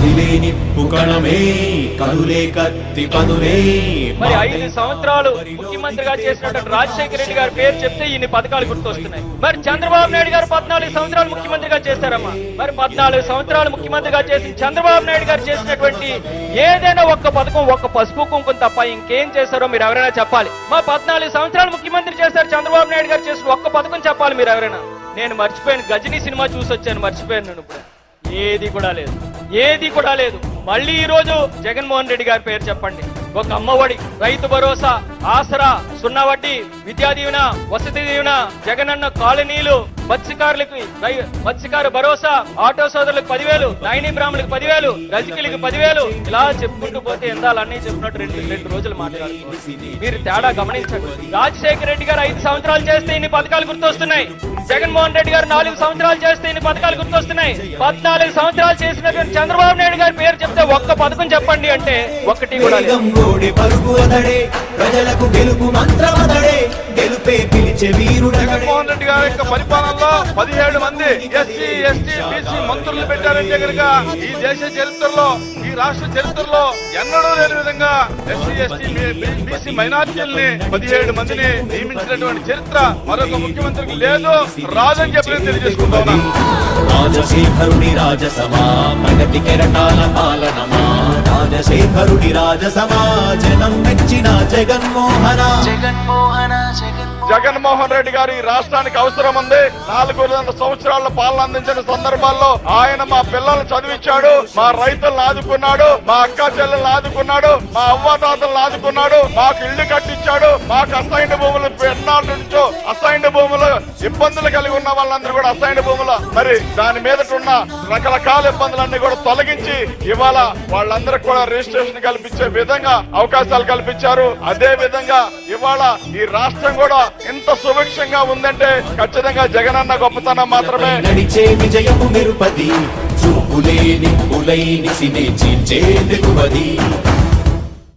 కదిలే నిప్పు కణమే కదులే కత్తి పదులే మరి ఐదు సంవత్సరాలు ముఖ్యమంత్రిగా చేసినటువంటి రాజశేఖర రెడ్డి గారి పేరు చెప్తే ఇన్ని పథకాలు గుర్తొస్తున్నాయి. మరి చంద్రబాబు నాయుడు గారు పద్నాలుగు సంవత్సరాలు ముఖ్యమంత్రిగా చేశారమ్మా. మరి పద్నాలుగు సంవత్సరాలు ముఖ్యమంత్రిగా చేసిన చంద్రబాబు నాయుడు గారు చేసినటువంటి ఏదైనా ఒక్క పథకం ఒక్క పసుపు కుంకుమ తప్ప ఇంకేం చేశారో మీరు ఎవరైనా చెప్పాలి. మా పద్నాలుగు సంవత్సరాలు ముఖ్యమంత్రి చేశారు చంద్రబాబు నాయుడు గారు చేసిన ఒక్క పథకం చెప్పాలి మీరు ఎవరైనా. నేను మర్చిపోయాను. గజనీ సినిమా చూసి వచ్చాను మర్చిపోయాను నేను ఇప్పుడు. ఏది కూడా లేదు. ఏది కూడా లేదు. మళ్ళీ ఈ రోజు జగన్మోహన్ రెడ్డి గారి పేరు చెప్పండి. ఒక అమ్మఒడి రైతు భరోసా ఆసరా సున్నా వడ్డీ విద్యా దీవెన వసతి దీవెన జగనన్న కాలనీలు మత్స్యకారులకు మత్స్యకారు భరోసా ఆటో సోదరులకు పదివేలు నైని బ్రాహ్మణులకు పదివేలు రజకీలకు పదివేలు ఇలా చెప్పుకుంటూ పోతే ఎందాలన్నీ చెప్పినట్టు రెండు రెండు రోజులు మాట్లాడుతున్నారు. మీరు తేడా గమనించండి. రాజశేఖర రెడ్డి గారు ఐదు సంవత్సరాలు చేస్తే ఇన్ని పథకాలు గుర్తొస్తున్నాయి. జగన్మోహన్ రెడ్డి గారు నాలుగు సంవత్సరాలు చేస్తే ఇన్ని పథకాలు గుర్తొస్తున్నాయి. పద్నాలుగు సంవత్సరాలు చేసినటువంటి చంద్రబాబు నాయుడు గారి పేరు చెప్తే ఒక్క పథకం చెప్పండి అంటే కూడా అతడే ప్రజలకు గెలుపు మంత్రమతడే గెలుపే పిలిచే వీరుడగడే జగన్మోహన్ రెడ్డి గారి యొక్క పరిపాలనలో పదిహేడు మంది ఎస్సీ ఎస్టీ బీసీ మంత్రులు పెట్టారంటే కనుక ఈ దేశ చరిత్రలో ఈ రాష్ట్ర చరిత్రలో ఎన్నడూ లేని విధంగా ఎస్టీ బీసీ మైనార్టీల్ని పదిహేడు మందిని నియమించినటువంటి చరిత్ర మరొక ముఖ్యమంత్రికి లేదు. రాదని చెప్పి తెలియజేసుకుంటా రాజశేఖరుడి రాజసమా ప్రగతి కెరటాల పాలనమా? రాజశేఖరుడి రాజసమా జనం మెచ్చిన జగన్మోహన? జగన్మోహన్ జగన్మోహన్ రెడ్డి గారు ఈ రాష్ట్రానికి అవసరం ఉంది. నాలుగు సంవత్సరాల పాలన అందించిన సందర్భాల్లో ఆయన మా పిల్లల్ని చదివించాడు మా రైతులను ఆదుకున్నాడు మా అక్క చెల్లెలను ఆదుకున్నాడు మా అవ్వతాతలను ఆదుకున్నాడు మాకు ఇళ్ళు కట్టించాడు మాకు అసైన్డ్ భూములు ఎన్నాళ్ళ నుంచో అసైన్డ్ భూములు ఇబ్బందులు కలిగి ఉన్న వాళ్ళందరూ కూడా అసైన్డ్ భూములు. మరి దాని మీద ఉన్న రకరకాల ఇబ్బందులన్నీ కూడా తొలగించి ఇవాళ వాళ్ళందరికీ కూడా రిజిస్ట్రేషన్ కల్పించే విధంగా అవకాశాలు కల్పించారు. అదే విధంగా ఇవాళ ఈ రాష్ట్రం కూడా ఇంత సుభిక్షంగా ఉందంటే ఖచ్చితంగా జగనన్న గొప్పతనం మాత్రమే. నడిచే విజయము నిరుపది చూపులే నిప్పులై నిసినే చీల్చే